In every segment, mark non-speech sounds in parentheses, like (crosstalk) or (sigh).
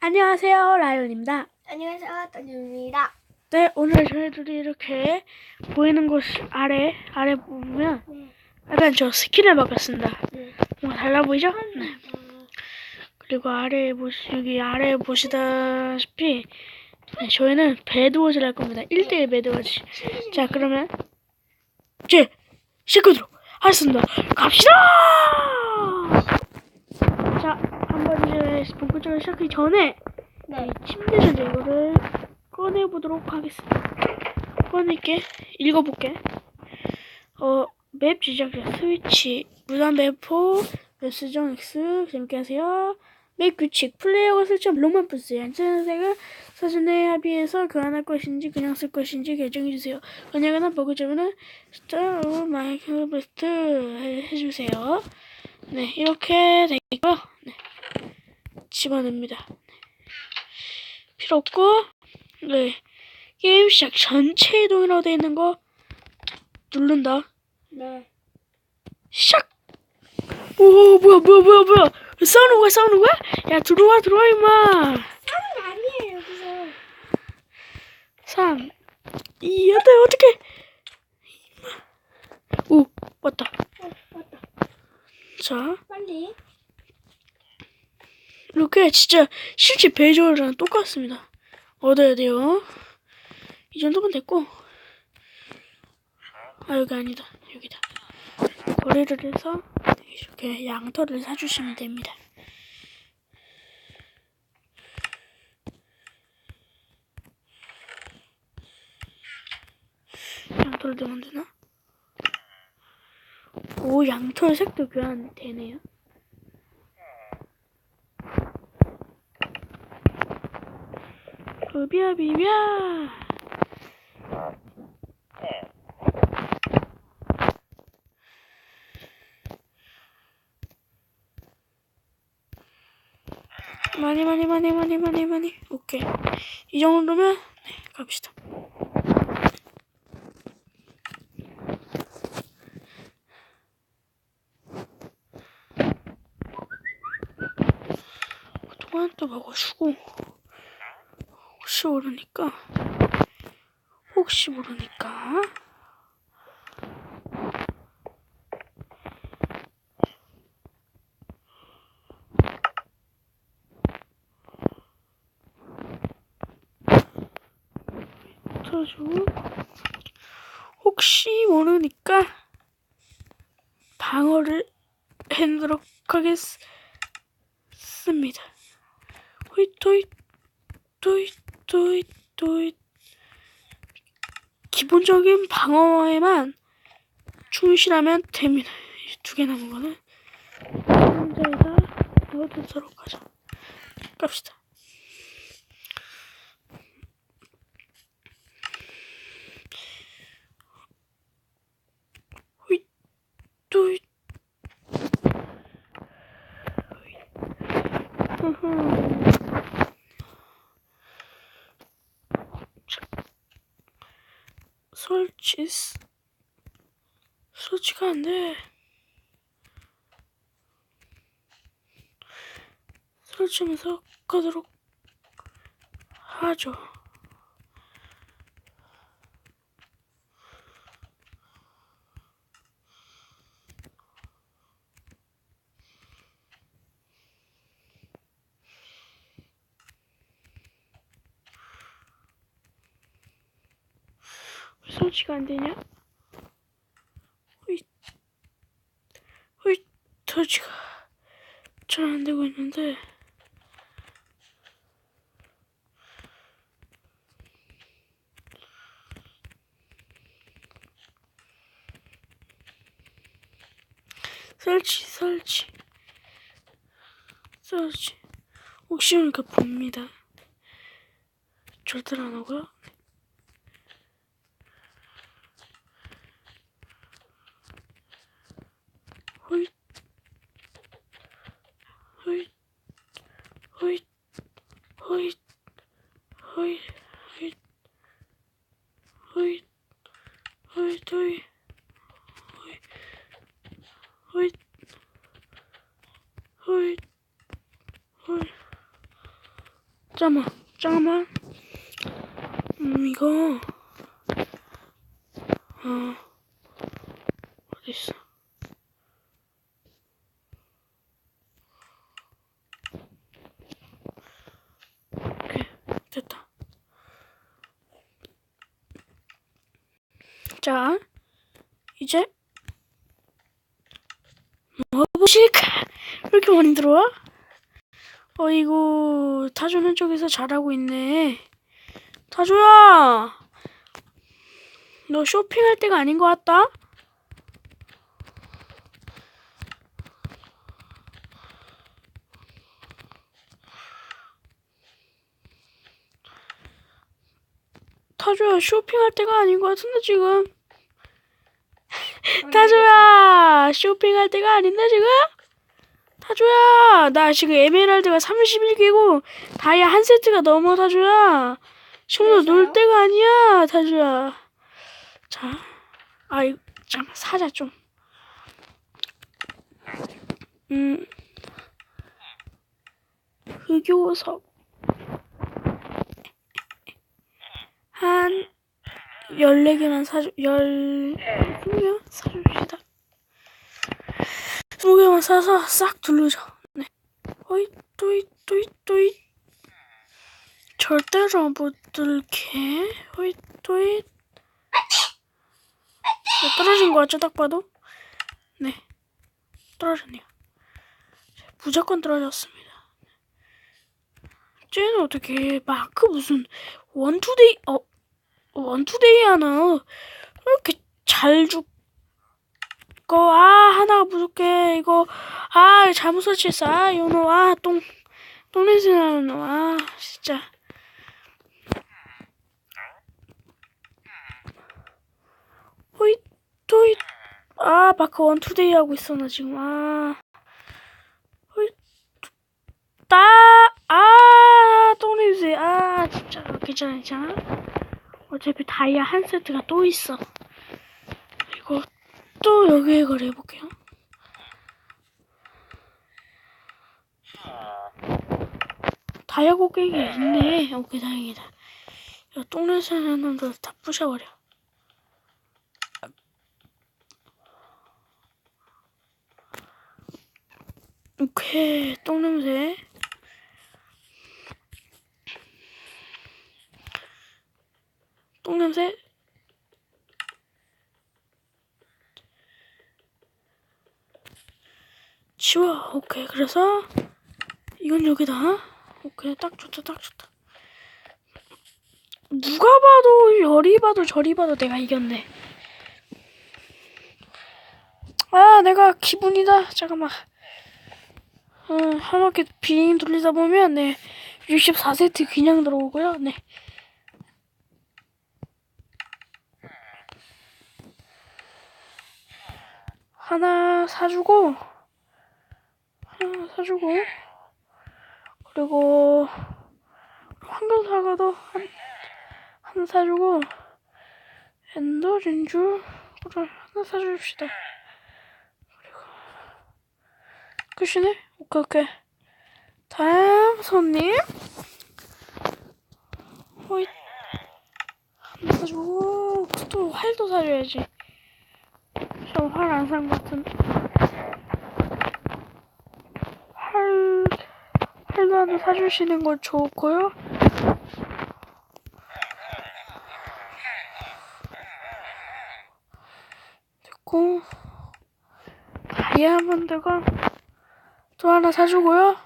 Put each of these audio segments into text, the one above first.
안녕하세요, 라이온입니다. 안녕하세요, 따님입니다. 네, 오늘 저희들이 이렇게 보이는 곳 아래, 아래 보면 네. 약간 저 스킨을 바꿨습니다. 네. 뭔가 달라 보이죠? 네. 그리고 아래 보시, 여기 아래 보시다시피 네, 저희는 배드워즈를 할 겁니다. 1대1 배드워즈. 자, 그러면 이제 시작하도록 하겠습니다. 갑시다! 이제 본격적으로 시작하기 전에 네. 침대에서 이거를 꺼내보도록 하겠습니다. 꺼낼게. 읽어볼게. 어, 맵 제작자 스위치, 무단 배포, 웹스정 X, 재밌게 하세요. 맵 규칙, 플레이어가 설정 블록만 부스, 안전한 색을 사전에 합의해서 교환할 것인지 그냥 쓸 것인지 결정해주세요. 만약에나 버그 점은 스타 마이크로베스트 해주세요. 네, 이렇게 되고요. 네. 집어넣습니다. 필요 없고, 네. 게임 시작 전체 이동이라고 되어 있는 거 누른다. 네. 시작! 오, 뭐야, 뭐야, 뭐야, 뭐야. 싸우는 거야, 싸우는 거야? 야, 들어와, 들어와, 임마. 아니에요, 여기서. 3, 2, 안 돼, 어떡해. 오, 왔다. 어, 왔다. 자, 이렇게 진짜 실제 베이저랑 똑같습니다. 얻어야 돼요. 이 정도면 됐고. 아, 여기 아니다. 여기다. 거래를 해서 이렇게 양털을 사주시면 됩니다. 양털도 만드나? 오, 양털 색도 교환되네요. 비야 비벼 많이 많이 많이 많이 많이 많이. 오케이. 이 정도면 네 갑시다. 그동안 또 먹어주고 혹시 모르니까. 혹시 모르니까. 혹시 모르니까 방어를 해놓도록 하겠습니다. 호잇 호잇 또잇 또잇 또잇 기본적인 방어에만 충실하면 됩니다. 이두개 남은 거는 상자에다 넣어두도록 하자. 갑시다. 호잇 또잇 흐흐. 설치 설치가 안 돼. 설치하면서 가도록 하죠. 왜 설치가 안 되냐? 호잇, 호잇, 설치가 잘 안 되고 있는데. 설치, 설치, 설치. 혹시 모르니까 봅니다. 절대로 안 오고요. 호잇 호잇 호잇 호잇 호잇 호잇 호잇 호잇 호잇 호잇 호잇. 음, 이거. 어, 어딨어? 오케이, 됐다. 자, 이제 먹어보실까? 왜 이렇게 많이 들어와? 어이구, 타조는 쪽에서 잘하고 있네. 타조야! 너 쇼핑할 때가 아닌 것 같다? 타조야, 쇼핑할 때가 아닌 것 같은데, 지금. (laughs) 타조야! 쇼핑할 때가 아닌데, 지금? 타조야! 나 지금 에메랄드가 31개고, 다이아 한 세트가 넘어, 타조야! 지금 너 놀? 때가 아니야, 타조야. 자, 아이, 잠깐 사자 좀. 음, 흑요석 한 14개만 사주, 열, 20개 사줍시다. 20개만 사서 싹 둘러줘. 네. 호잇, 또잇, 또잇, 또잇. 절대로 못 들게. 호잇, 또잇. 네, 떨어진 거 같죠, 딱 봐도? 네. 떨어졌네요. 무조건 떨어졌습니다. 쟤는 어떻게 마크 무슨 원투데이 어 원투데이 하나. 왜 이렇게 잘 죽고 아 하나가 부족해. 이거 아 잘못 설치했어. 아 요노 아똥 똥냄새 나는 놈아 진짜. 호잇 호잇. 아 마크 원투데이 하고 있어 나 지금. 아. 호잇. 따아 똥냄새. 아 진짜. 괜찮아 괜찮아 어차피 다이아 한 세트가 또 있어. 그리고 또 여기에 거래해볼게요. 다이아 곡괭이 있네. 오케이 다행이다. 야 똥냄새 나는 놈들 다 부셔버려. 오케이 똥냄새 똥 냄새? 치워. 오케이. 그래서 이건 여기다. 오케이. 딱 좋다. 딱 좋다. 누가 봐도 열이 봐도 저리 봐도 내가 이겼네. 아 내가 기분이다. 잠깐만. 어, 한 바퀴 빙 돌리다 보면 네 64세트 그냥 들어오고요. 네 하나 사주고 하나 사주고 그리고 황금 사과도 한, 하나 사주고 엔더 진주를 하나 사줍시다. 그리고 끝이네? 오케이 오케이. 다음 손님. 호잇. 하나 사주고 또 활도 사줘야지 저 활 안 산 것 같은데 활 활도 하나 사주시는 걸 좋고요? 됐고 다이아몬드가 또 하나 사주고요.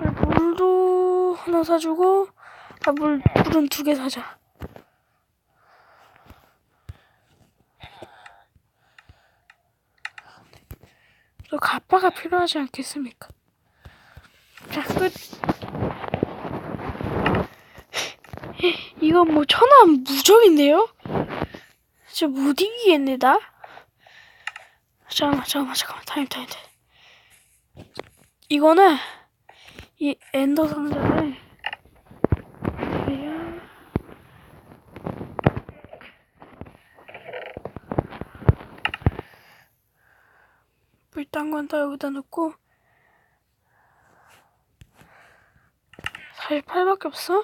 네. 물도 하나 사주고 아 물 물은 두 개 사자 또 가빠가 필요하지 않겠습니까? 자, 끝. (laughs) 이건 뭐 천원 무적인데요? 진짜 못 이기겠네, 나? 잠깐만, 잠깐만, 잠깐만. 타임, 타임, 타임. 이거는, 이 엔더 상자를, 그래야 물 딴 건 다 여기다 넣고. 48밖에 없어?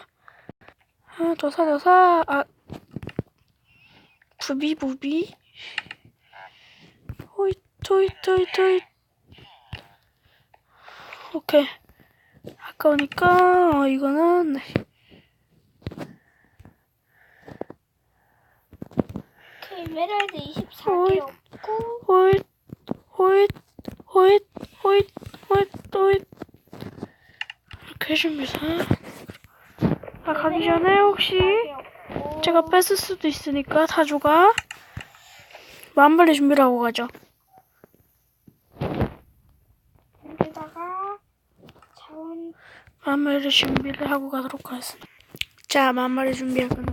하나 더 사려서 아. 부비 부비. 호잇 호잇 호잇 호잇. 오케이. 아까우니까 어, 이거는. 네. 그 에메랄드 24개 어이. 없고. 호잇 호잇 호잇 호잇 호잇. 이렇게 해줍니다. 아 가기 전에 혹시 24개 없고 제가 뺐을 수도 있으니까 타조가 만발의 준비를 하고 가죠. 여기다가 자원 만발의 준비를 하고 가도록 하겠습니다. 자 만발의 준비할 거는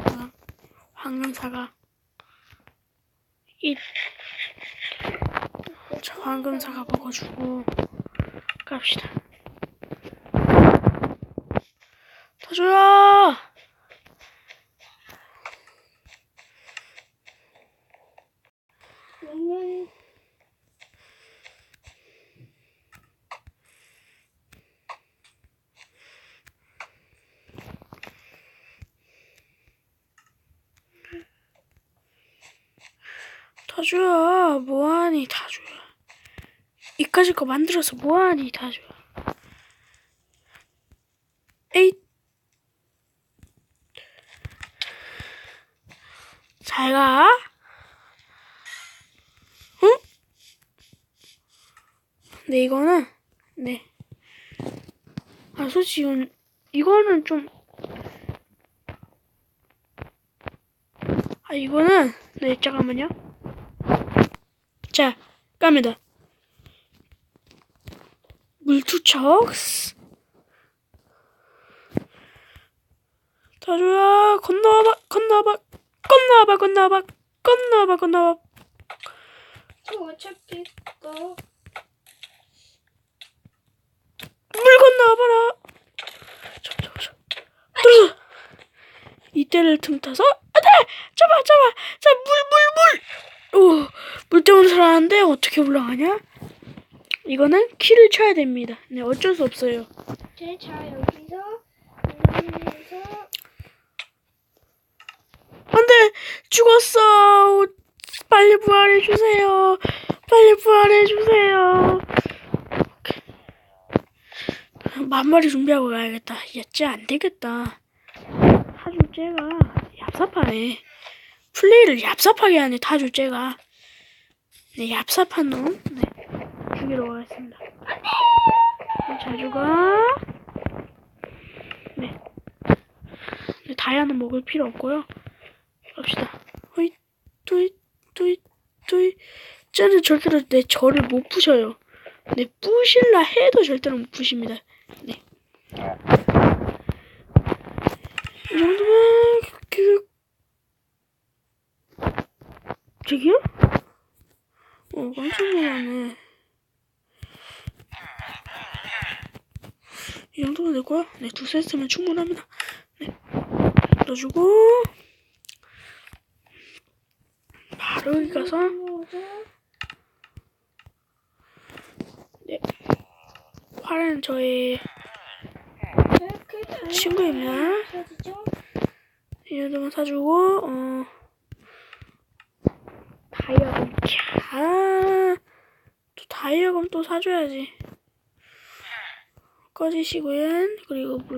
황금사가 1 자, 황금사가 먹어주고 갑시다. 타조야! 얘는 타조야, 뭐하니, 타조야. 이까짓 거 만들어서 뭐하니, 타조야. 에잇! 잘 가. 응? 네, 이거는, 네. 아, 솔직히 이건, 이거는 좀, 아, 이거는, 네, 잠깐만요. 자, 갑니다. 물투척. 다주야, 건너와봐, 건너와봐, 건너와봐, 건너와봐, 건너와봐, 건너와봐. 저 어차피 거 물 건너와봐라. 잡아, 잡아, 잡아. 들어서. 이때를 틈타서, 안 돼! 잡아, 잡아! 자, 물, 물, 물! 오, 물 때문에 살아나는데 어떻게 올라가냐? 이거는 키를 쳐야 됩니다. 네, 어쩔 수 없어요. 제자 여기서 여기서 안 돼! 죽었어! 빨리 부활해 주세요! 빨리 부활해 주세요! 만마리 준비하고 가야겠다. 야, 쟤 안 되겠다. 타주 쟤가 얍삽하네. 플레이를 얍삽하게 하네, 타주 쟤가. 네, 얍삽한 놈. 네, 죽이러 가겠습니다. 잘 죽어. 네. 네, 다이아는 먹을 필요 없고요. 갑시다. 호잇, 도잇, 도잇, 도잇. 쟤는 절대로 내 저를 못 부셔요. 네, 부실라 해도 절대로 못 부십니다. 네. 이 정도면, 그, 저기요? 어, 깜짝 놀랐네. 이 정도면 되고요. 네, 두 세트면 충분합니다. 네. 넣어주고, 바로 여기 가서, 활은 저의 이렇게 친구입니다. 이 정도만 사주고, 어, 다이아금, 캬, 또 다이아금 또 사줘야지. 꺼지시고요. 그리고 물,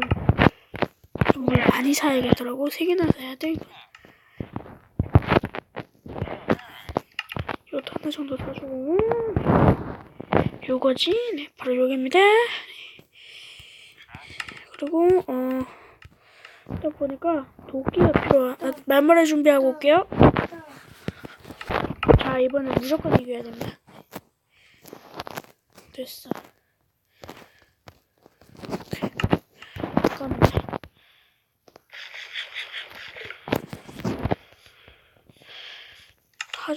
물 많이 사야겠더라고. 세 개나 사야 돼, 이거. 이것도 하나 정도 사주고, 요거지? 네, 바로 요겁니다. 그리고, 어, 또 보니까 도끼가 필요한, 아, 말머리 준비하고 올게요. 자, 이번엔 무조건 이겨야 됩니다. 됐어. 오케이. 잠깐만.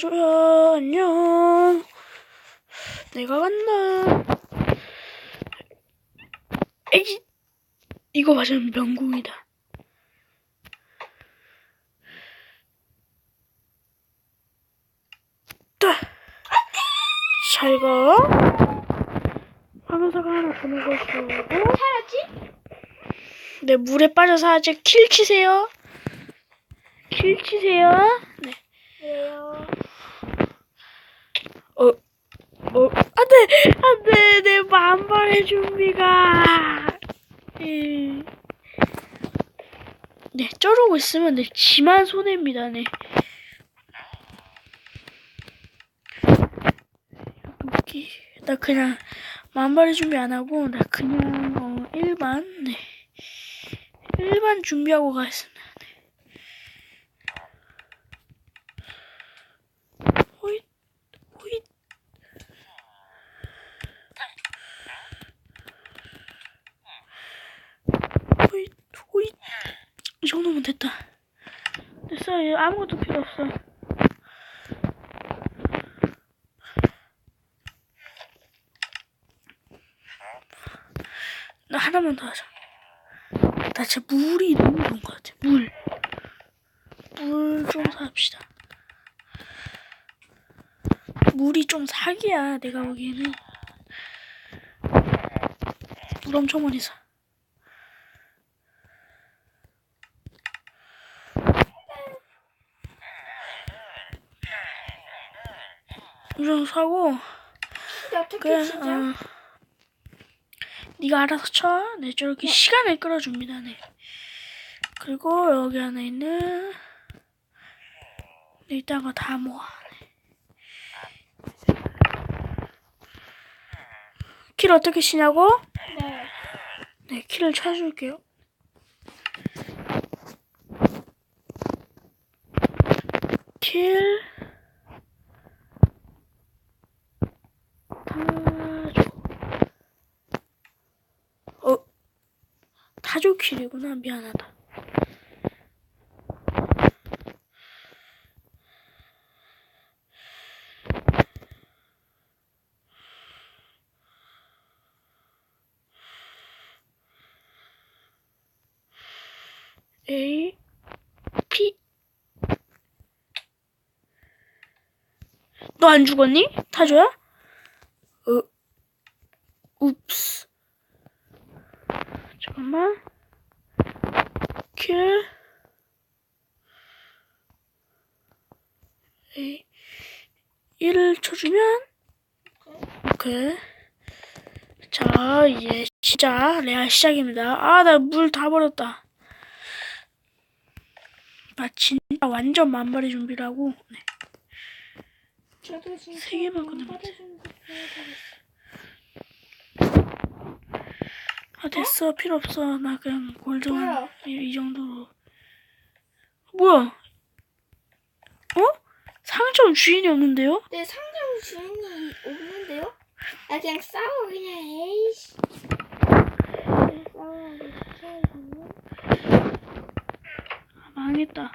가줘요, 안녕. 내가 간다. 에이, 이거 맞으면 명궁이다. 따. 잘 가. 화면사가 하나 더 먹어주고. 살았지? 네, 물에 빠져서 아직 킬 치세요. 킬 치세요. 네. 왜요? 어, 어, 안 돼! 안 돼! 내 만발의 준비가! 예. 네, 쩌르고 있으면 네, 지만 손해입니다, 네. 여기, 나 그냥 만발의 준비 안 하고, 나 그냥, 어, 일반, 네. 일반 준비하고 가겠습니다. 네. 호잇, 호잇. 호잇, 호잇. 이 정도면 됐다. 이제 아무것도 필요 없어. 나 하나만 더 하자. 나 진짜 물이 너무 좋은 것 같아. 물. 물 좀 삽시다. 물이 좀 사기야, 내가 보기에는. 물 엄청 많이 사. 좀 사고 그래? 어, 네가 알아서 쳐. 네 저렇게 시간을 끌어줍니다. 네 그리고 여기 안에 있는 네, 이딴 거다 모아. 네. 킬 어떻게 치냐고? 네. 네 킬을 쳐줄게요. 킬 타조 어 타조 킬이구나 미안하다. A P 너 안 죽었니? 타조야? 어 웁스 잠깐만 킬 A 1을 쳐주면? 오케이. 자 이제 시작 레알 시작입니다. 아 나 물 다 버렸다. 나 진짜 완전 만발의 준비라고. 네. 세 개만 보여드렸어요. 아 됐어. 필요 없어. 나 그냥 골드만? 이, 이 정도로. 뭐야? 어 상점 주인이 없는데요? 네, 상점 주인이 없는데요? 아, 그냥 싸워, 그냥, 에이씨. 그냥 싸워, 이렇게. 아, 망했다.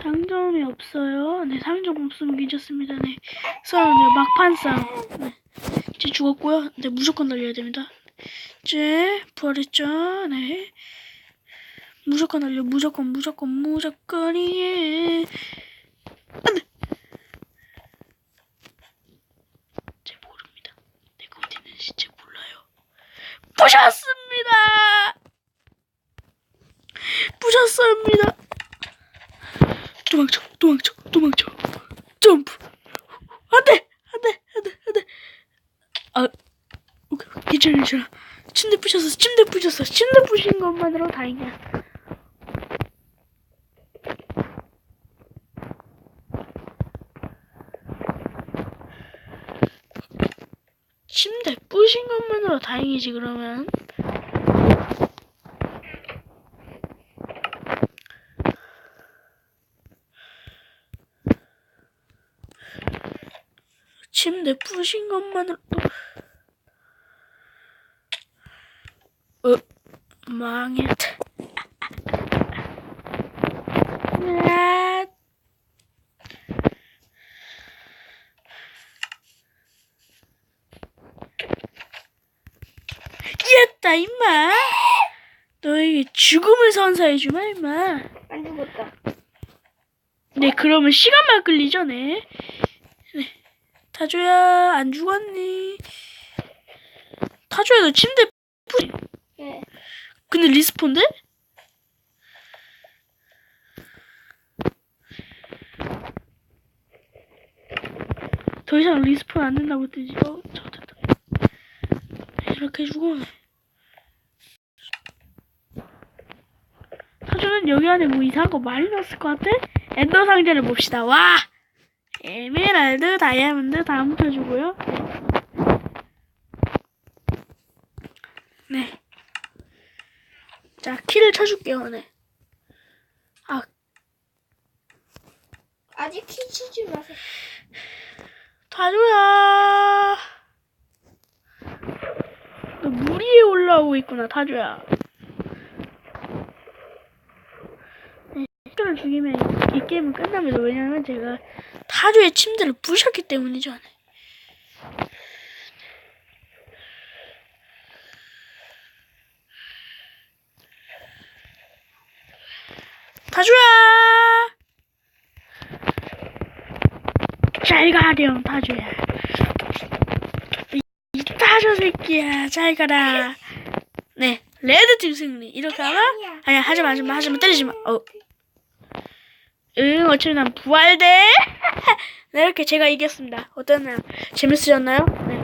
상점이 없어요? 네 상점 없으면 괜찮습니다. 네. 싸움 네 막판 싸움. 네. 이제 죽었고요. 네 무조건 날려야 됩니다. 이제 부활했죠? 네. 무조건 날려. 무조건 무조건 무조건이에 안돼 제 모릅니다 내가 어디 있는지 제 몰라요 부셨습니다. 부셨습니다. 도망쳐 도망쳐 도망쳐. 점프. 안 돼 안 돼 안 돼 안 돼. 아 오케이 괜찮아 괜찮아. 침대 부셨어 침대 부셨어 침대 부신 것만으로 다행이야 100% 다행이지 그러면. 침대 푸신 것만으로도 어, 망했다. 이겼다 임마 너에게 죽음을 선사해주마 임마 안 죽었다. 네 그러면 시간만 끌리죠 네 네. 타조야 안 죽었니 타조야 너 침대 뿌리 예. 근데 리스폰데? 더 이상 리스폰 안 된다고 뜨지. 어, 저 됐다. 이렇게 죽어 네. 사주는 여기 안에 뭐 이상한 거 많이 넣었을 것 같아? 엔더 상자를 봅시다. 와! 에메랄드, 다이아몬드 다 묻혀주고요. 네. 자, 키를 쳐줄게요, 네. 아, 아직 키 치지 마세요. 타조야. 너 물 위에 올라오고 있구나, 타조야. 네, 타조를 죽이면 이, 이 게임은 끝납니다. 왜냐면 제가 타조의 침대를 부셨기 때문이죠. 네. 타조야! 잘 가렴, 타조야. 이, 이 타조 새끼야, 잘 가라. 네, 레드 팀 승리. 이렇게 하면, 아니야, 하지 마, 하지 마, 하지 마, 때리지 마. 어. 응, 어차피 난 부활돼. (laughs) 네, 이렇게 제가 이겼습니다. 어땠나요? 재밌으셨나요? 네.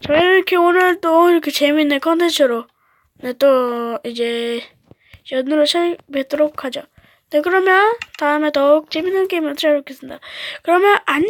저 이렇게 오늘 또 이렇게 재밌는 컨텐츠로, 네, 또, 이제, 연으로 찾아뵙도록 하죠. 네, 그러면 다음에 더욱 재밌는 게임을 찾아뵙겠습니다. 그러면 안녕!